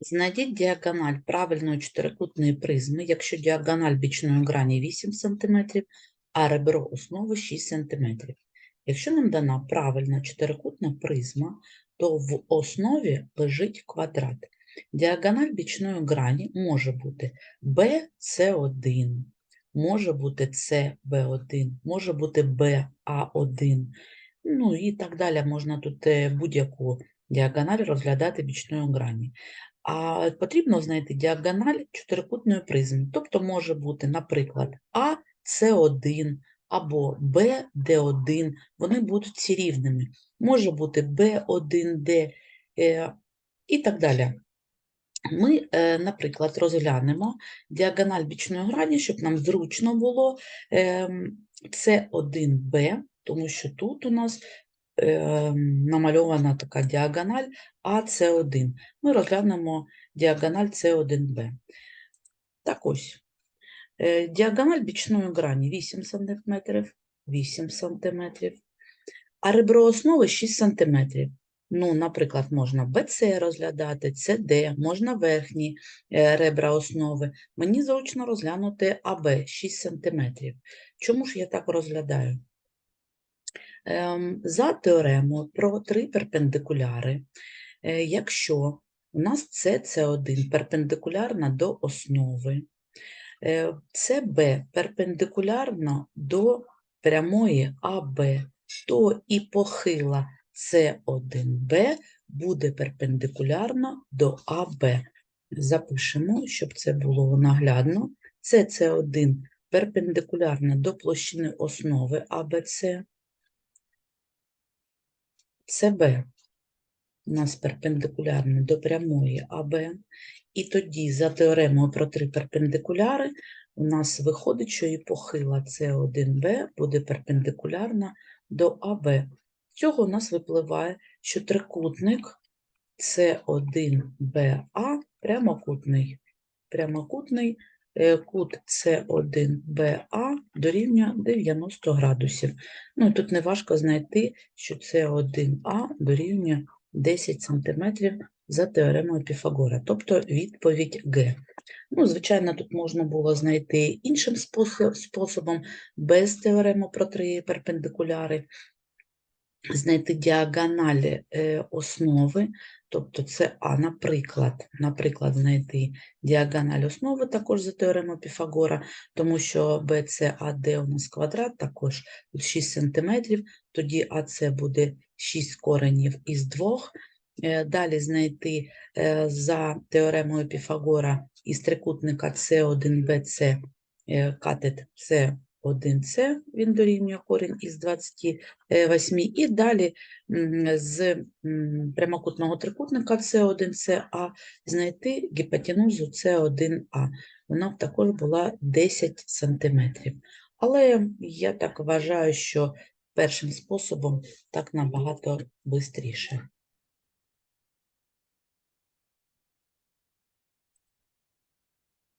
Знайдіть діагональ правильної чотирикутної призми, якщо діагональ бічної грані 8 см, а ребро основи 6 см. Якщо нам дана правильна чотирикутна призма, то в основі лежить квадрат. Діагональ бічної грані може бути BC1, може бути CB1, може бути BA1, ну і так далі. Можна тут е, будь-яку діагональ розглядати бічною грані. А потрібно знайти діагональ чотирикутної призми. Тобто може бути, наприклад, А, С1 або Б, Д1, вони будуть всі рівними. Може бути Б1, Д е, і так далі. Ми, е, наприклад, розглянемо діагональ бічної грані, щоб нам зручно було ем, С1Б, тому що тут у нас намальована така діагональ АС1. Ми розглянемо діагональ С1Б. Так ось, е, діагональ бічної грані 8 см, 8 см, а ребро основи 6 см. Ну, наприклад, можна BC розглядати, CD, можна верхні е, ребра основи. Мені зручно розглянути АБ 6 см. Чому ж я так розглядаю? Ем, За теоремою про три перпендикуляри, е, якщо у нас це С1 перпендикулярна до основи, е, СБ перпендикулярно до прямої АБ, то і похила С1Б буде перпендикулярно до АБ. Запишемо, щоб це було наглядно. Це С1 перпендикулярно до площини основи АБЦ. СБ у нас перпендикулярно до прямої АБ. І тоді за теоремою про три перпендикуляри у нас виходить, що і похила С1Б буде перпендикулярна до АБ. З цього у нас випливає, що трикутник С1БА прямокутний. Прямокутний е, кут С1БА дорівнює 90 градусів. Ну, тут неважко знайти, що С1А дорівнює 10 см за теоремою Піфагора, тобто відповідь Г. Ну, звичайно, тут можна було знайти іншим способом, без теореми про три перпендикуляри, знайти діагоналі е, основи, тобто це А, наприклад, наприклад, знайти діагональ основи також за теоремою Піфагора, тому що BCAD у нас квадрат, також тут 6 см, тоді АЦ буде 6 коренів із 2. Е, Далі знайти е, за теоремою Піфагора із трикутника С1БЦ е, катет С1С, він дорівнює корінь із 28, і далі з прямокутного трикутника С1СА знайти гіпотенузу С1А. Вона також була 10 см. Але я так вважаю, що першим способом так набагато швидше.